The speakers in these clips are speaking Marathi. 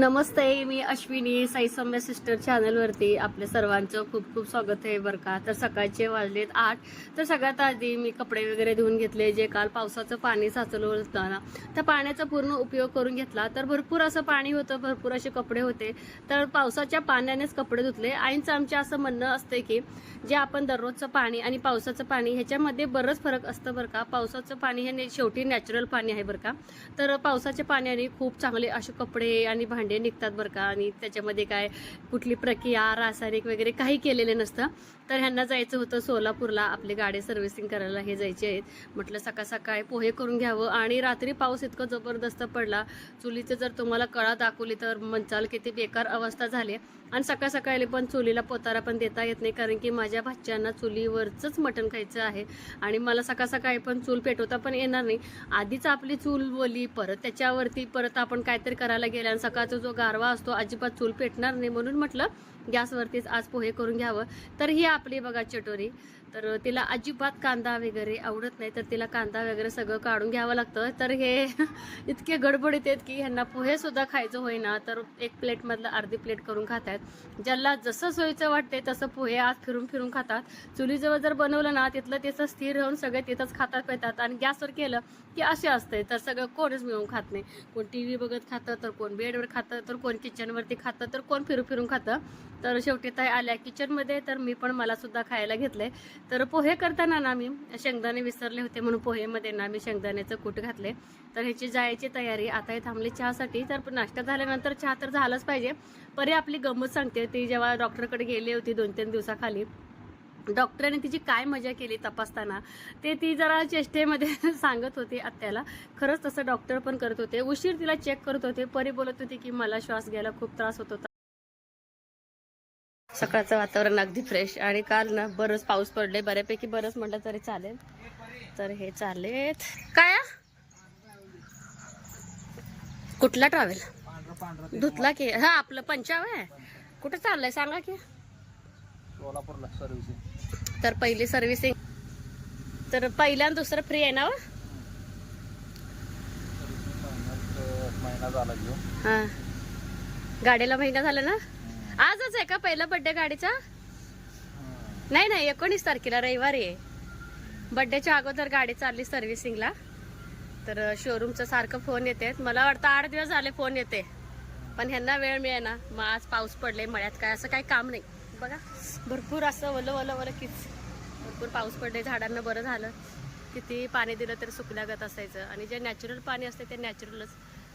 नमस्ते मी अश्विनी साई सौम्य सिस्टर चॅनलवरती आपल्या सर्वांचं खूप खूप स्वागत आहे बरं का. तर सकाळचे वाजलेत आठ. तर सगळ्यात आधी मी कपडे वगैरे धुवून घेतले जे काल पावसाचं पाणी साचलं होतं ना त्या पाण्याचा पूर्ण उपयोग करून घेतला. तर भरपूर असं पाणी होतं भरपूर असे कपडे होते. तर पावसाच्या पाण्यानेच कपडे धुतले. आईंचं आमच्या असं म्हणणं असतं की जे आपण दररोजचं पाणी आणि पावसाचं पाणी ह्याच्यामध्ये बरंच फरक असतं बरं का. पावसाचं पाणी हे ने- शेवटी नॅचरल पाणी आहे बरं का. तर पावसाच्या पाण्याने खूप चांगले असे कपडे आणि भांडे निघतात बरं का आणि त्याच्यामध्ये काय कुठली प्रक्रिया रासायनिक वगैरे काही केलेले नसतं. तर ह्यांना जायचं होतं सोलापूरला आपली गाडी सर्व्हिसिंग करायला हे जायचे आहेत. म्हटलं सकाळ सकाळी पोहे करून घ्यावं. आणि रात्री पाऊस इतकं जबरदस्त पडला चुलीचं जर तुम्हाला कळा दाखवली तर म्हणचाल किती बेकार अवस्था झाली. आणि सकाळ सकाळी पण चुलीला पोतारा पण देता येत नाही कारण की माझ्या भाच्यांना चुलीवरचंच मटण खायचं आहे. आणि मला सकाळ सकाळी पण चूल पेटवता पण येणार नाही. आधीच आपली चूल वली परत त्याच्यावरती परत आपण काहीतरी करायला गेलं आणि गव्हाचा जो गारवा असतो अजिबात चूल पेटणार नाही म्हणून म्हटलं गॅसवरतीच आज पोहे करून घ्यावं. तर ही आपली बघा चटोरी. तर तिला अजिबात कांदा वगैरे आवडत नाही तर तिला कांदा वगैरे सगळं काढून घ्यावं लागतं. तर हे इतके गडबडीत आहेत की ह्यांना पोहे सुद्धा खायचं होईना तर एक प्लेटमधलं अर्धी प्लेट करून खात आहेत ज्याला जसं सोयीचं वाटते तसं पोहे आज फिरून फिरून खातात. चुलीजवळ जर बनवलं ना तिथलं तिथं स्थिर राहून सगळे तिथंच खातात पितात. आणि गॅसवर केलं की असे असते तर सगळं कोणच मिळून खात नाही. कोण टी व्ही बघत खातं तर कोण बेडवर खातं तर कोण किचनवरती खातं तर कोण फिरून फिरून खातं. तर शेवटी ताई आल्या किचनमध्ये तर मी पण मला सुद्धा खायला घेतले तर पोहे करताना ना मी शेंगदाणे विसरले होते म्हणून पोहेमध्ये ना मी शेंगदाण्याचं कूट घातले तर ह्याची जायची तयारी आता हे थांबली चहासाठी. तर नाश्ता झाल्यानंतर चहा तर झालाच पाहिजे. परी आपली गंमत सांगते ती जेव्हा डॉक्टरकडे गेली होती दोन तीन दिवसाखाली डॉक्टरांनी तिची काय मजा केली तपासताना ते ती जरा चेष्टेमध्ये सांगत होती आत्याला. खरंच तसं डॉक्टर पण करत होते. उशीर तिला चेक करत होते. परी बोलत होती की मला श्वास घ्यायला खूप त्रास होत होता. सकाळचं वातावरण अगदी फ्रेश आणि काल ना बरंच पाऊस पडले बऱ्यापैकी बरंच म्हटलं तरी चालेल. तर हे चालेत. काय? कुठला ट्रॅव्हल धुतला की? हा आपलं पंचाव आहे. कुठं चाललंय? सांगा की. सोलापूरला सर्व्हिसिंग तर पहिली सर्व्हिसिंग तर पहिल्या आणि दुसरं फ्री आहे ना? महिना झाला घेऊ हा. गाडीला महिना झाला ना? आजच आहे का पहिला बर्थडे गाडीचा? नाही नाही एकोणीस तारखेला रविवारी आहे. बर्थडेच्या अगोदर गाडी चालली सर्व्हिसिंगला तर शोरूमचं सारखं फोन येते. मला वाटतं आठ दिवस झाले फोन येते. पण ह्यांना वेळ मिळे ना मग आज पाऊस पडले मळ्यात काय असं काही काम नाही. बघा. भरपूर असं वलं वलं वलं किच. भरपूर पाऊस पडले झाडांना बरं झालं. किती पाणी दिलं तर सुकल्यागत असायचं. आणि जे नॅचरल पाणी असते ते नॅचरलच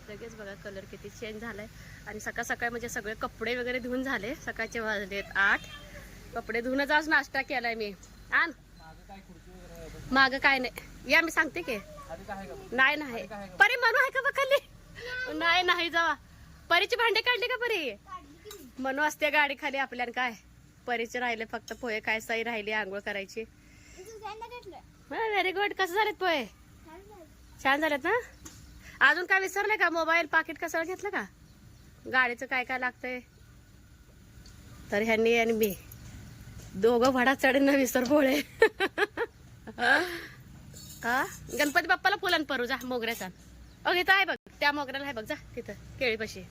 लगेच बघा कलर किती चेंज झालाय. आणि सकाळ सकाळ म्हणजे सगळे कपडे वगैरे धुवून झाले. सकाळचे वाजलेत आठ. कपडे धुवूनच आज नाश्ता केलाय मी. आण. माग काय नाही. या मी सांगते की. नाही नाही. परी म्हणू आहे का बघाली नाही नाही जावा. परीची भांडे काढली का परी? म्हणू असते गाडी खाली आपल्याला काय? परीचे राहिले फक्त पोहे काय सई राहिली आंघोळ करायची. व्हेरी गुड कसं झालेत पोहे? छान झालेत ना? अजून काय विसरले का? मोबाईल पाकिट कसं घेतलं का? गाडीचं काय काय लागतंय? तर ह्यांनी आणि मी. दोघं भाडा चढेन विसर पोळे हा? गणपती बाप्पाला फुलान परू जा मोगऱ्याचा. अ इथं आहे बघ. त्या मोगऱ्याला आहे बघ. जा तिथं केळीपाशी.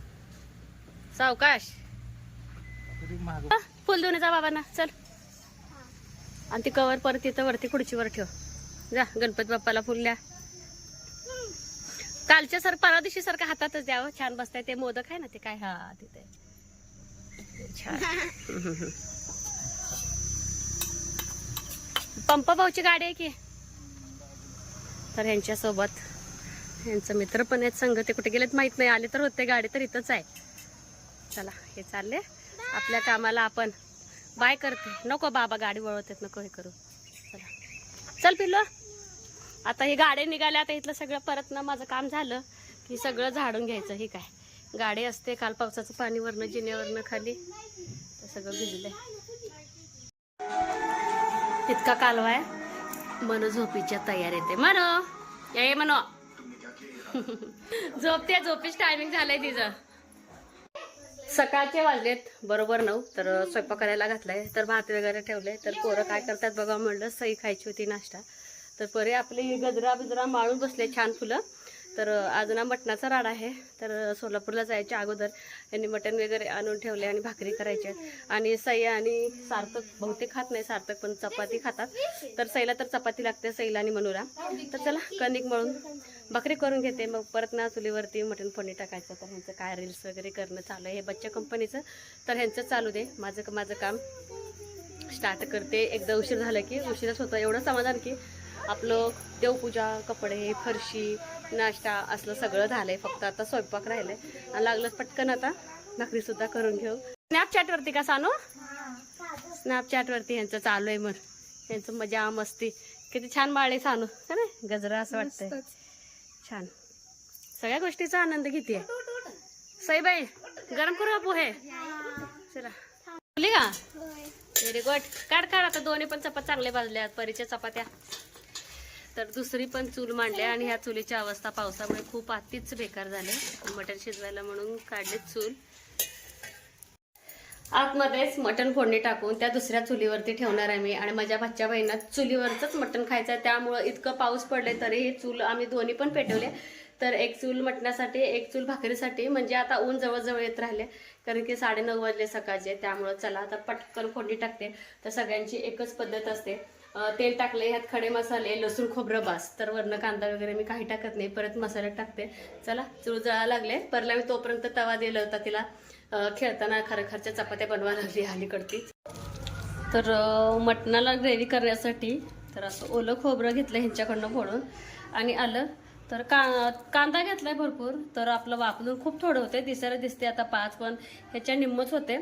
सावकाश. फुल देऊन जा बाबांना. चल. आणि ती कवर परत तिथं वरती खुर्चीवर ठेव. जा गणपती बाप्पाला फुलल्या कालच्या सर परा दिवशी सारखं हातातच द्यावं. छान बसताय ते मोदक आहे ना ते काय? हा तिथे. छान. पंप भाऊची गाडी आहे की? तर ह्यांच्यासोबत. ह्यांचं मित्र पण आहेत संघ ते कुठे गेलेत माहीत नाही. आले तर होते गाडी तर इथंच आहे. चला हे चालले. आपल्या कामाला आपण बाय करते. नको बाबा गाडी वळवतात नको हे करू. चला. चल पिल्लो. आता हे गाडे निघाले आता इथलं सगळं परत ना माझं काम झालं की सगळं झाडून घ्यायचं हे काय. गाडी असते काल पावसाचं पाणी वरनं जिन्यावरनं खाली. तर सगळं भिजलंय. इतका कालवा आहे. मनो झोपीच्या तयार येते. मनो ये मनो. झोपते झोपीच टायमिंग झालंय तिचं. सकाळचे वाजलेत बरोबर नऊ. तर स्वयंपाक करायला घातलाय. तर भात वगैरे ठेवले तर पोरं काय करतात बघा म्हणलं सई खायची होती नाश्ता. तर परे आपली गजरा बिजरा माळून बसले छान फुलं. तर आज ना मटणाचा राडा आहे. तर सोलापूरला जायच्या अगोदर यांनी मटण वगैरे आणून ठेवले आणि भाकरी करायची आणि सई आणि सार्थक बहुतेक खात नाही सार्थक पण चपाती खातात. तर सईला तर चपाती लागते सईला आणि मनूला तर चला कणिक मळून भाकरी करून घेते. मग परत ना चुलीवरती मटण फोडणी टाकायचं. तर ह्यांचं काय रील्स वगैरे करणं चालू आहे. हे बच्चा कंपनीचं तर ह्यांचं चालू दे. माझं माझं काम स्टार्ट करते. एकदा उशीर झालं की उशीरच होतं. एवढं समाधान की आपलं देवपूजा कपडे फरशी नाश्ता असलं सगळं झालंय. फक्त आता स्वयंपाक राहिलाय. आणि लागलं पटकन आता भाकरी सुद्धा करून घेऊ. स्नॅपचॅटवरती का सांगू स्नॅपचॅटवरती यांचं चालू आहे मग यांचं मजा मस्ती. किती छान बाळे सांगू नाही गजरा असं वाटतंय. छान. सगळ्या गोष्टीचा आनंद घेते सईबाई गरम करू पोहे चला. का? व्हेरी गुड काढ काढ आता. दोन्ही पण चपात चांगले भाजल्या परीच्या चपात्या. तर दुसरी पण चूल मांडली आणि ह्या चुलीची अवस्था पावसामुळे खूप अतिच बेकार झाले. मटण शिजवायला म्हणून काढली चूल. आतमध्येच मटण फोडणी टाकून त्या दुसऱ्या चुलीवरती ठेवणार आहे मी. आणि माझ्या भाच्या बहिणीला चुलीवरच मटण खायचं आहे. त्यामुळं इतकं पाऊस पडले तरीही चूल आम्ही दोन्ही पण पेटवले. तर एक चूल मटण्यासाठी एक चूल भाकरीसाठी म्हणजे आता ऊन जवळजवळ येत राहिले. कारण की साडेनऊ वाजले सकाळचे. त्यामुळं चला आता पटकन फोडणी टाकते. तर सगळ्यांची एकच पद्धत असते. तेल टाकले ह्यात खडे मसाले लसूण खोबरं बास. तर वरनं कांदा वगैरे मी काही टाकत नाही परत मसाला टाकते. चला चूळ जळा लागले. परला मी तोपर्यंत तवा दिला होता तिला. खेळताना खेळताना खरखरच्या चपात्या बनवा लागली अलीकडतीच तर मटणाला ग्रेव्ही करण्यासाठी तर असं ओलं खोबरं घेतलं ह्यांच्याकडनं फोडून. आणि आलं तर का कांदा घेतलाय भरपूर. तर आपलं वापरून खूप थोडं होते दिसायला दिसते आता पाच पण ह्याच्या निम्मच होते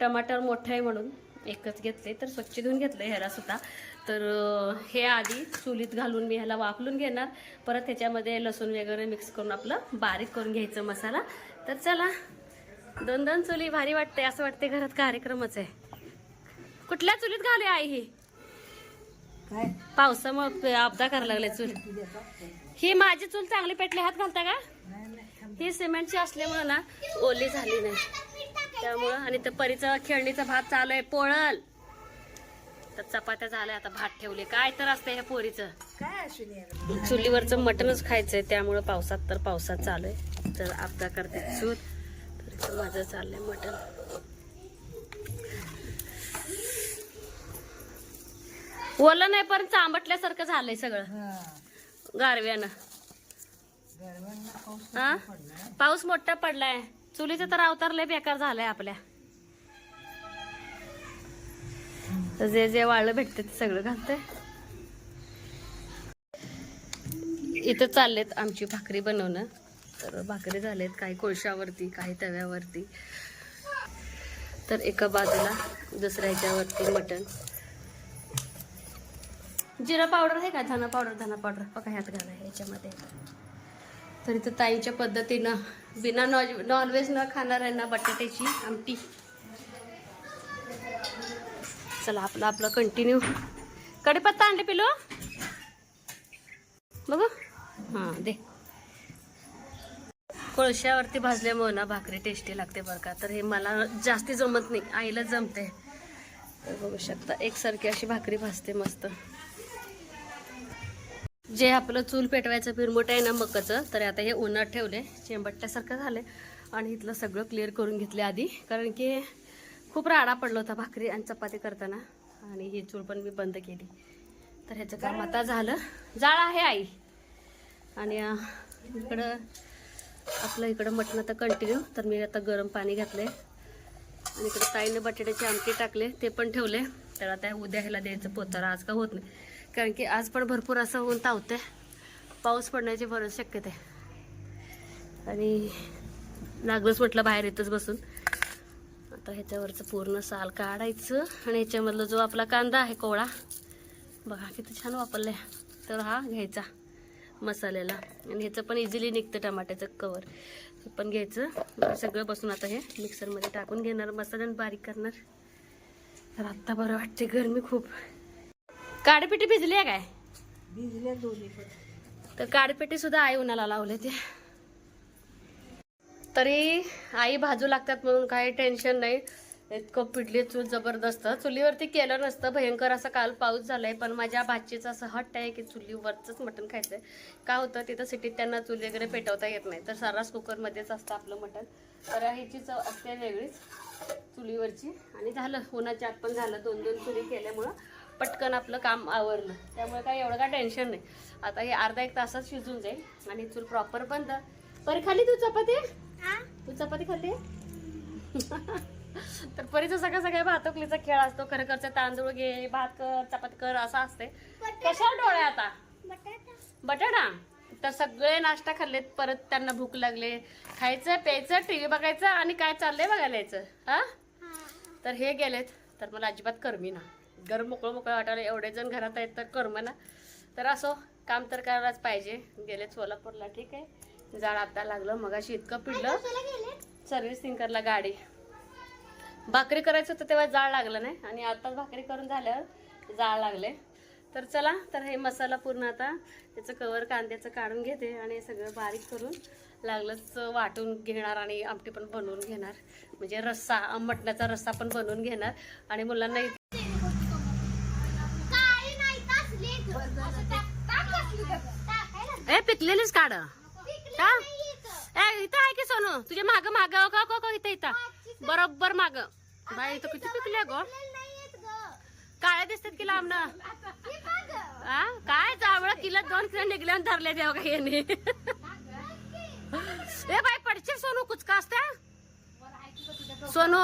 टमाटर मोठं आहे म्हणून एकच घेतले तर स्वच्छ धुवून घेतलं ह्याला सुद्धा. तर हे आधी चुलीत घालून मी ह्याला वापरून घेणार. परत ह्याच्यामध्ये लसूण वगैरे मिक्स करून आपलं बारीक करून घ्यायचं मसाला. तर चला दोन दोन चुली भारी वाटते असं वाटते घरात कार्यक्रमच आहे. कुठल्या चुलीत घाले आई ही? काय? पावसामुळे अपदा करायला लागले चूल. ही माझी चूल चांगली पेटली हात घालता का? ही सिमेंटची असल्यामुळे ना ओली झाली नाही. त्यामुळं आणि ते परीचा खेळणीचा भात चालू आहे पोळल. तर चपात्या झाल्या आता भात ठेवले. काय तर असते ह्या पोरीचं. काय चुलीवरचं मटणच खायचंय त्यामुळं पावसात तर पावसात चालू आहे. तर अपदा करते चूल. तर माझं चाललंय मटण ओलं नाही पण चांबटल्यासारखं झालंय सगळं. हा. गारव्यानं. पाऊस हा? मोठा पडलाय. चुलीचं तर अवतार लय बेकार झालाय आपल्या. तर जे जे वाळलं भेटते ते सगळं घालते. इथं चाललेत आमची भाकरी बनवणं. तर भाकरी झालेत काही कोळशावरती काही तव्यावरती. तर एका बाजूला दुसऱ्या ह्याच्यावरती मटण. जिरा पावडर आहे का? धना पावडर धना पावडर. बघा ह्यात घाला याच्यामध्ये तर इथं ताईच्या पद्धतीनं बिना नॉन नॉनव्हेज न खाणाऱ्यांना बटाट्याची आमटी. चला आपलं आपलं कंटिन्यू कढीपत्ता आणले पिलो बघू. हां दे. कोळशावरती भाजल्यामुळे ना भाकरी टेस्टी लागते बरं का. तर हे मला जास्ती जमत नाही आईला जमते. तर बघू शकता एकसारखी अशी भाकरी भाजते मस्त. जे आपलं चूल पेटवायचं पिरमुट आहे ना मकाचं तर आता हे उन्हात ठेवले चेंबट्ट्यासारखं झाले आणि इथलं सगळं क्लिअर करून घेतले आधी. कारण की खूप राडा पडला होता भाकरी आणि चपाती करताना. आणि ही चूल पण मी बंद केली. तर ह्याचं काम आता झालं. जाळ आहे आई. आणि इकडं आपलं इकडं मटण आता कंटिन्यू तर मी आता गरम पाणी घातलंय. आणि इकडे ताईने बटाट्याची आमटी टाकले. ते पण ठेवले तर आता उद्या ह्याला द्यायचं पोचारा आज का होत नाही. कारण की आज पण भरपूर असं ऊन तावते पाऊस पडण्याची बरंच शक्यता आहे. आणि लागलंच म्हटलं बाहेर येतच बसून. आता ह्याच्यावरचं पूर्ण साल काढायचं आणि ह्याच्यामधला जो आपला कांदा आहे कोवळा बघा किती छान वापरलाय. तर हा घ्यायचा मसाल्याला. आणि ह्याचं पण इझिली निघतं टमाट्याचं कवर हे पण घ्यायचं. सगळं बसून आता हे मिक्सरमध्ये टाकून घेणार. मसाल्यानं बारीक करणार. तर आत्ता बरं वाटते गरमी खूप. काळीपिटी भिजली आहे काय? भिजल्या दोन्ही तर काळीपेटी सुद्धा आई उन्हाला लावले ते. तरी आई भाजू लागतात म्हणून काही टेन्शन नाही. इतकं पिडली चूल जबरदस्त. चुलीवरती केलं नसतं. भयंकर असं काल पाऊस झालाय. पण माझ्या भाचीचं असं हट्ट आहे की चुलीवरचंच मटण खायचंय. का होतं? तिथं सिटीत त्यांना चूल वगैरे पेटवता येत नाही. तर सर्रास कुकरमध्येच असतं आपलं मटण. तर ह्याची चव असते वेगळीच. चुलीवरची. आणि झालं. उन्हाच्या आत पण झालं. दोन दोन चुली केल्यामुळं पटकन आपलं काम आवरलं. त्यामुळे काय एवढं काय टेन्शन नाही. आता हे अर्धा एक तासात शिजून जाईल. आणि चूल प्रॉपर बंद. परी खाली तू चपाती? तू चपाती खाल्ली? तर परीचा सगळ्या सगळ्या भातुकलीचा खेळ असतो. खरं खरचं तांदूळ घे भात कर चपाती कर असं असते कशावर डोळे आता? बटाटा. तर सगळे नाश्ता खाल्लेत. परत त्यांना भूक लागले. खायचं प्यायचं टीव्ही बघायचं आणि काय चाललंय बघायला यायचं. हा? तर हे गेलेत. तर मला अजिबात करमी ना. गरम मोकळं मोकळं वाटायला एवढे जण घरात आहेत तर करम ना तर असो काम तर करायलाच पाहिजे. गेले सोलापूरला. ठीक आहे? जाळ आता लागलं. मगाशी इतकं पिडलं. सर्व्हिसिंग करला गाडी. भाकरी करायचं होतं तेव्हा जाळ लागलं नाही. आणि आताच भाकरी करून झाल्यावर जाळ लागले. तर चला तर हे मसाला पूर्ण आता त्याचं कवर कांद्याचं काढून घेते आणि हे सगळं बारीक करून लागलंच वाटून घेणार आणि आमटी पण बनवून घेणार. म्हणजे रस्सा मटणाचा रस्सा पण बनवून घेणार. आणि मुलांना ए पिकलेलीच काढ. ए इथं आहे की सोनू? तुझ्या माग माग. का का का? इथं इथं. बरोबर माग. बाई इथं किती पिकले गो? काळ्या दिसतात की लांब आ? काय जावळ? किलो दोन किलो निघले आणि धरले देव का यांनी? ए बाई पडशील सोनू कुचका असते सोनू.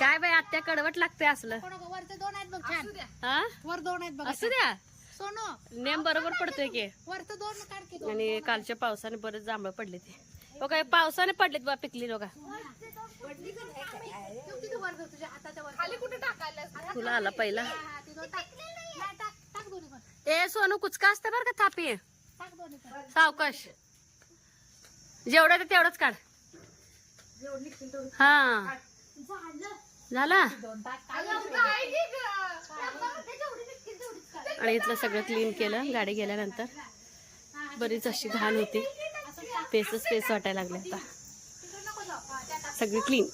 काय बाई आत्या कडवट लागते असलं. वरचे दोन आहेत बघ छान हा वर दोन आहेत बघ. असू द्या? सोनू नेम बरोबर पडतोय की? वरचं दोन काढ की आणि कालच्या पावसाने बरेच जांभळ पडले ते. हो काय पावसाने पडलेत बा पिकली लोका. तिथं वर धर तुझ्या हाताच्या वर खाली कुठे टाकायला तुला आला पहिला. टाक. टाक टाक दोन्ही पण. ए सोनू कुचका असते बरं का थापी? टाक दोन्ही पण. सावकाश. जेवढं ते तेवढंच काढ. हा. झाला. आणि इथलं सगळं क्लीन केलं गाडी गेल्यानंतर बरीच अशी घाण होती. पेसच पेस वाटायला लागले आता. सगळी क्लीन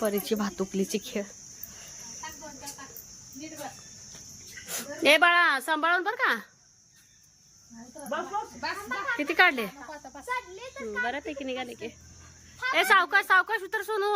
परीची भातुकलीची खेळ. ए बाळा सांभाळून बर का? किती काढले? हम्म, बऱ्यापैकी निघाले की. ए सावकाश सावकाश उतर सोनू.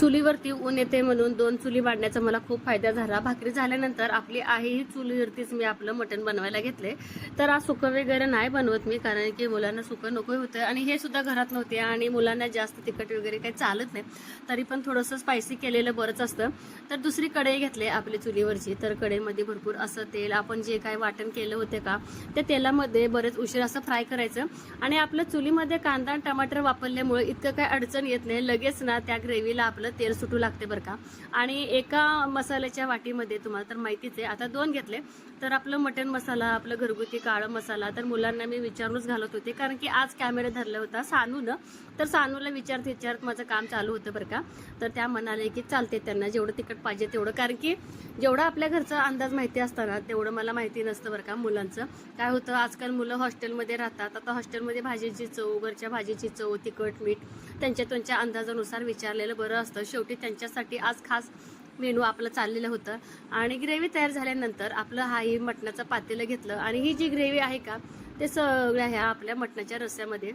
चुलीवरती ऊन येते म्हणून दोन चुली वाढण्याचा मला खूप फायदा झाला. भाकरी झाल्यानंतर आपली आहे ही चुलीवरतीच मी आपलं मटण बनवायला घेतले. तर आज सुकं वगैरे नाही बनवत मी कारण की मुलांना सुकं नको होतं. आणि हे सुद्धा घरात नव्हते आणि मुलांना जास्त तिखट वगैरे काही चालत नाही. तरी पण थोडंसं स्पायसी केलेलं बरंच असतं. तर दुसरी कढई घेतली आपली चुलीवरची. तर कढईमध्ये भरपूर असं तेल आपण जे काय वाटण केलं होते का त्या तेलामध्ये बरेच उशीर असं फ्राय करायचं. आणि आपलं चुलीमध्ये कांदा आणि टमाटर वापरल्यामुळे इतकं काय अडचण येत नाही. लगेच ना त्या ग्रेव्हीला आपलं तेल सुटू लागते बरं का. आणि एका मसाल्याच्या वाटीमध्ये तुम्हाला तर माहितीच आहे आता दोन घेतले तर आपलं मटण मसाला आपलं घरगुती काळं मसाला तर मुलांना मी विचारूनच घालत होते कारण की आज कॅमेरा धरला होता सानूनं तर सानूला विचारत विचारत माझं काम चालू होतं बरं का. तर त्या म्हणाले की चालते त्यांना जेवढं तिखट पाहिजे तेवढं कारण की जेवढं आपल्या घरचा अंदाज माहिती असताना तेवढं मला माहिती नसतं बरं का मुलांचं. काय होतं आजकाल मुलं हॉस्टेलमध्ये राहतात आता हॉस्टेलमध्ये भाजीची चव घरच्या भाजीची चव तिखट मीठ त्यांच्या त्यांच्या अंदाजानुसार विचारलेलं बरं असतं. शेवटी त्यांच्यासाठी आज खास मेनू आपलं चाललेलं होतं. आणि ग्रेव्ही तयार झाल्यानंतर आपलं हाही मटणाचं पातेलं घेतलं. आणि ही जी ग्रेव्ही आहे का ते सगळ्या ह्या आपल्या मटणाच्या रस्स्यामध्ये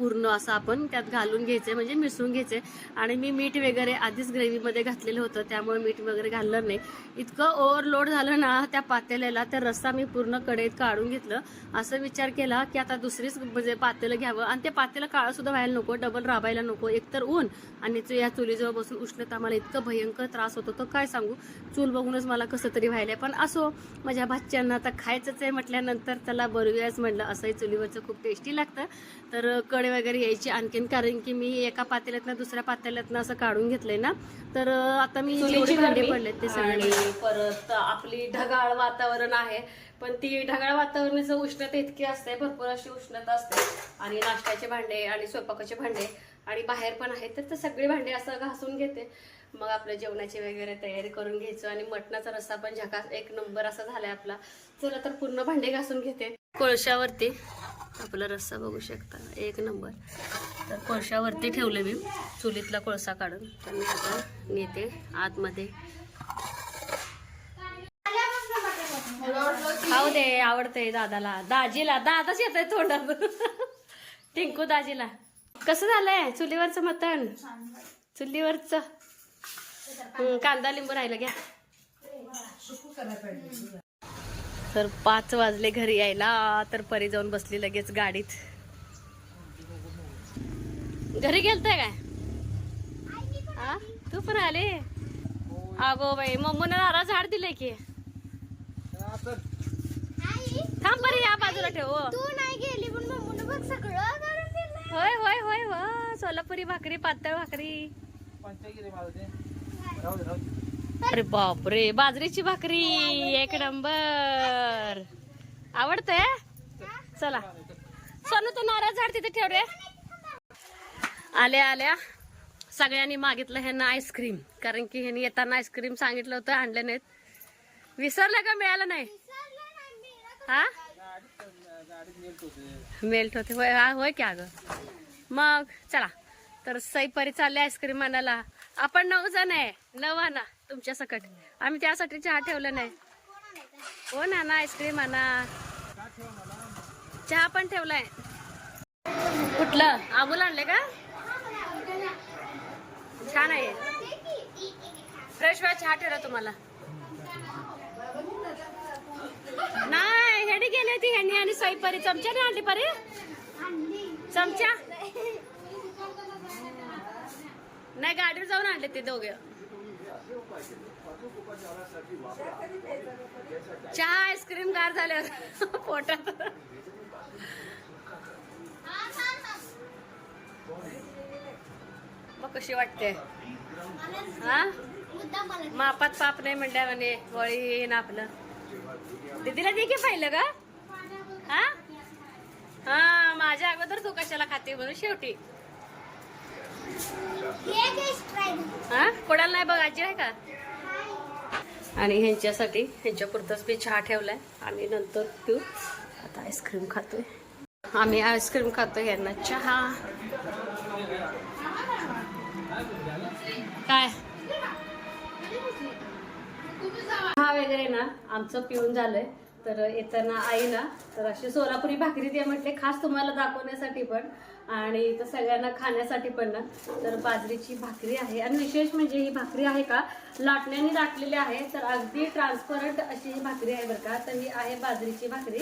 पूर्ण असं आपण त्यात घालून घ्यायचे म्हणजे मिसळून घ्यायचे आणि मी मीठ वगैरे आधीच ग्रेव्हीमध्ये घातलेलं होतं त्यामुळे मीठ वगैरे घाललं नाही. इतकं ओव्हरलोड झालं ना त्या पातेल्याला त्या रस्सा मी पूर्ण कढईत काढून घेतलं. असं विचार केला की आता दुसरीच म्हणजे पातेलं घ्यावं. आणि ते पातेलं काळं सुद्धा व्हायला नको डबल राबायला नको. एकतर ऊन आणि ते या चुलीजवळ बसून उष्णता मला इतकं भयंकर त्रास होतो. तो काय सांगू? चूल बघूनच मला कसं तरी व्हायलंय. पण असो माझ्या भाच्यांना आता खायचंच आहे म्हटल्यानंतर त्याला बरूयाच म्हणलं. असंही चुलीवरचं खूप टेस्टी लागतं. तर कडे वगैरे यायची आणखीन कारण की मी एका पातेल्यातनं दुसऱ्या पातेल्यातनं असं काढून घेतलंय ना. तर आता मी भांडे पडलेत ते सगळे परत आपली ढगाळ वातावरण आहे पण ती ढगाळ वातावरणाचं उष्णता इतकी असते भरपूर अशी उष्णता असते आणि नाश्त्याचे भांडे आणि स्वयंपाकाचे भांडे आणि बाहेर पण आहेत तर ते सगळे भांडे असं घासून घेते. मग आपल्या जेवणाची वगैरे तयारी करून घ्यायचो आणि मटणाचा रस्सा पण झकास एक नंबर असा झालाय आपला. चला तर पूर्ण भांडे घासून घेते. कोळशावरती. आपला रस्सा बघू शकता. एक नंबर. तर कोळशावरती ठेवले मी. चुलीतला कोळसा काढून. तर मी आता नेते आतमध्ये. खाऊ दे आवडतंय दादाला. दाजीला. दादाच येत आहे तोंडात. टिंकू दाजीला. कसं झालंय चुलीवरचं मटण? चुलीवरच. कांदा लिंबू राहिलं घ्या. तर पाच वाजले घरी यायला. तर परी जाऊन बसली लगेच गाडीत. घरी गेलतय काय? हा तू पण आले? अगो बाई मम्मून नारा झाड दिलंय की. थांब बरी या बाजूला ठेव हो. तू नाही गेली पण मम्मीनं बघ सगळं करून दिलंय. होय होय होय हो. सोलापुरी भाकरी पातळ भाकरी. अरे बापरे बाजरीची भाकरी एक नंबर. आवडते चला. सोनू तू नारळ झाड तिथे ठेव रे. आल्या आल्या. सगळ्यांनी मागितलं ह्यांना आईस्क्रीम. कारण की ह्यांनी येताना आईस्क्रीम सांगितलं होतं आणलं नाहीत. विसरलं का मिळालं नाही? हा? मेल्ट होते होय हा, होय की अगं. मग चला. तर सईपरी चालले आईस्क्रीम आणायला. आपण नऊ जण आहे. नऊ आणा तुमच्या सकट. आम्ही त्यासाठी चहा ठेवला नाही. हो ना ना आईस्क्रीम आणा. चहा पण ठेवलाय. कुठलं? आबूल आणले का? छान आहे. फ्रेश वेळ चहा ठेवला तुम्हाला. नाही ह्याने गेली होती ह्यांनी आणि सई परी चमच्या नाही आणली परी. चमच्या नाही गाडीवर जाऊन आणले ते दोघे. चहा आईस्क्रीम गार झाल्यावर पोटात. मग कशी वाटते? हा? मापात पाप नाही म्हणल्या म्हणे वळी येईन आपलं. दीदीला दे की पाहिलं ग. हा? हा माझ्या अगोदर तू कशाला खाते म्हणून शेवटी. हा? कोणाला नाही बघ आजी आहे का? आणि ह्यांच्यासाठी ह्यांच्या पुरताच मी चहा ठेवलाय. आणि नंतर तू आता आईस्क्रीम खातोय. आम्ही आईस्क्रीम खातोय यांना चहा. काय? चहा वगैरे ना आमचं पिऊन झालंय. तर येताना आई ना तर अशी सोलापुरी भाकरी ते म्हटले खास तुम्हाला दाखवण्यासाठी पण. आणि तर सगळ्यांना खाण्यासाठी पण ना. तर बाजरीची भाकरी आहे. आणि विशेष म्हणजे ही भाकरी आहे का? लाटण्याने लाटलेली आहे. तर अगदी ट्रान्सपरंट अशी ही भाकरी आहे बरं का. तर ही आहे बाजरीची भाकरी.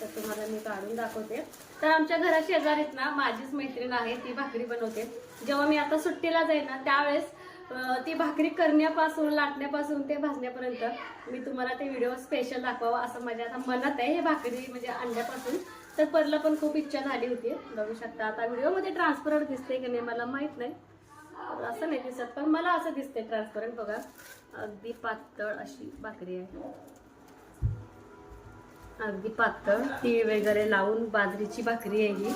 तर तुम्हाला मी काढून दाखवते. तर आमच्या घरा शेजारीत ना माझीच मैत्रीण आहे. ती भाकरी बनवते. जेव्हा मी आता सुट्टीला जाईन ना त्यावेळेस ती भाकरी करण्यापासून लाटण्यापासून ते भाजण्यापर्यंत मी तुम्हाला ते व्हिडिओ स्पेशल दाखवावा असं माझ्या आता मनात आहे. हे भाकरी म्हणजे अंड्यापासून. तर परला पण खूप इच्छा झाली होती. बघू शकता आता व्हिडिओमध्ये ट्रान्सपरंट दिसते की नाही मला माहीत नाही. असं नाही दिसत पण मला असं दिसते ट्रान्सपरंट बघा. अगदी पातळ अशी भाकरी आहे. अगदी पातळ तीळ वगैरे लावून बाजरीची भाकरी आहे ही.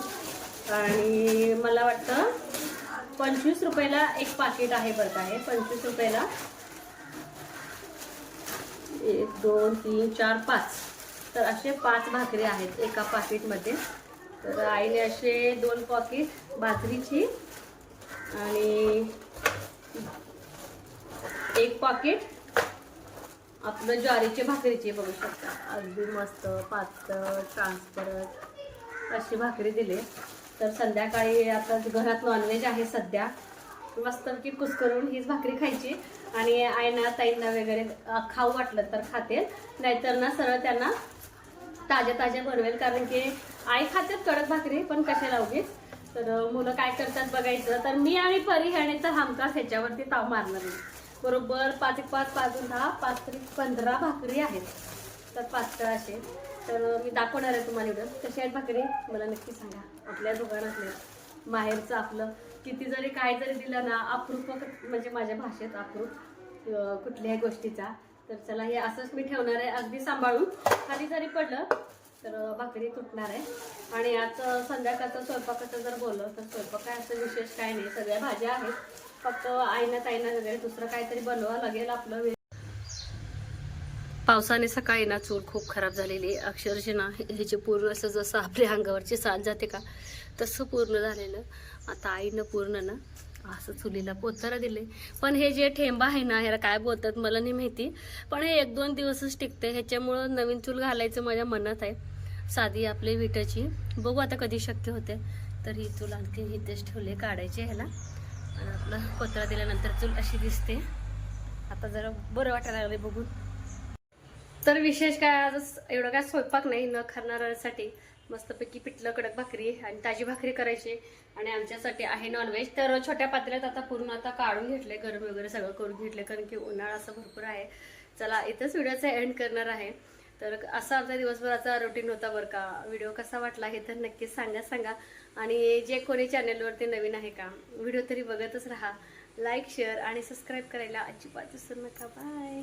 आणि मला वाटतं पंचवीस रुपयाला एक पाकिट आहे बरं का हे पंचवीस रुपयाला. एक दोन तीन चार पाच. तर असे पाच भाकरी आहेत एका पाकिटमध्ये. तर आईने असे दोन पॉकेट भाकरीची आणि एक पॉकेट आपलं ज्वारीची भाकरीची बघू शकता. अगदी मस्त पातळ ट्रान्सपरंट अशी भाकरी दिली. तर संध्याकाळी आता घरात नॉनव्हेज आहे सध्या. मस्तपैकी कुसकरून हीच भाकरी खायची. आणि आईना ताईंना वगैरे खाऊ वाटलं तर खाते. नाहीतर ना सरळ त्यांना ताज्या ताज्या बनवेल. कारण की आई खातात कडक भाकरी पण कशाला उगीच तर मुलं काय करतात बघायचं. तर मी आणि परी ह्याने तर हमखास ह्याच्यावरती ताव मारणार नाही बरोबर पाच एक पाच पाच दहा पाच तरी पंधरा भाकरी आहेत. तर पातळ असे तर मी दाखवणार आहे तुम्हाला व्हिडिओ कशी आहेत भाकरी मला नक्की सांगा आपल्या दुकानातल्या माहेरचं आपलं किती जरी काय जरी दिलं ना अप्रूप म्हणजे माझ्या भाषेत अप्रूप कुठल्याही गोष्टीचा तर चला हे असंच मी ठेवणार आहे अगदी सांभाळून. खाली जरी पडलं तर भाकरी तुटणार आहे. आणि आज संध्याकाळचं स्वयंपाकाचं जर बोललं तर स्वयंपाक काय असं विशेष काय नाही. सगळ्या भाज्या आहेत. फक्त आईना ताईना वगैरे दुसरं काहीतरी बनवावं लागेल आपलं पावसाने सकाळी ना चूल खूप खराब झालेली आहे. अक्षरशः ना ह्याचे पूर्ण असं जसं आपल्या अंगावरची साथ जाते का तसं पूर्ण झालेलं. आता आईनं पूर्ण ना असं चुलीला पोतारा दिले पण हे जे ठेंबा आहे ना ह्याला काय बोलतात मला नाही माहिती. पण हे एक दोन दिवसच टिकते ह्याच्यामुळं नवीन चूल घालायचं माझ्या मनात आहे. साधी आपली विटाची. बघू आता कधी शक्य होते तर ही चूल आणखी इथेच ठेवले काढायचे ह्याला. आणि आपलं पोतरा दिल्यानंतर चूल अशी दिसते. आता जरा बरं वाटायला लागले बघून. तर विशेष काय आज एवढं काय स्वयंपाक नाही न खाणाऱ्यांसाठी. मस्तपैकी पिठलं कडक भाकरी आणि ताजी भाकरी करायची आणि आमच्यासाठी आहे नॉनव्हेज तर छोट्या पातळ्यात आता पूर्ण आता काढून घेतले गरम वगैरे सगळं करून घेतले कारण की उन्हाळा असं भरपूर आहे. चला इथंच व्हिडिओचा एंड करणार आहे. तर असा आमचा दिवसभराचा रुटीन होता बरं का. व्हिडिओ कसा वाटला हे तर नक्कीच सांगा सांगा. आणि जे कोणी चॅनेलवरती नवीन आहे का व्हिडिओ तरी बघतच राहा. लाईक शेअर आणि सबस्क्राईब करायला अजिबात विसरू नका. बाय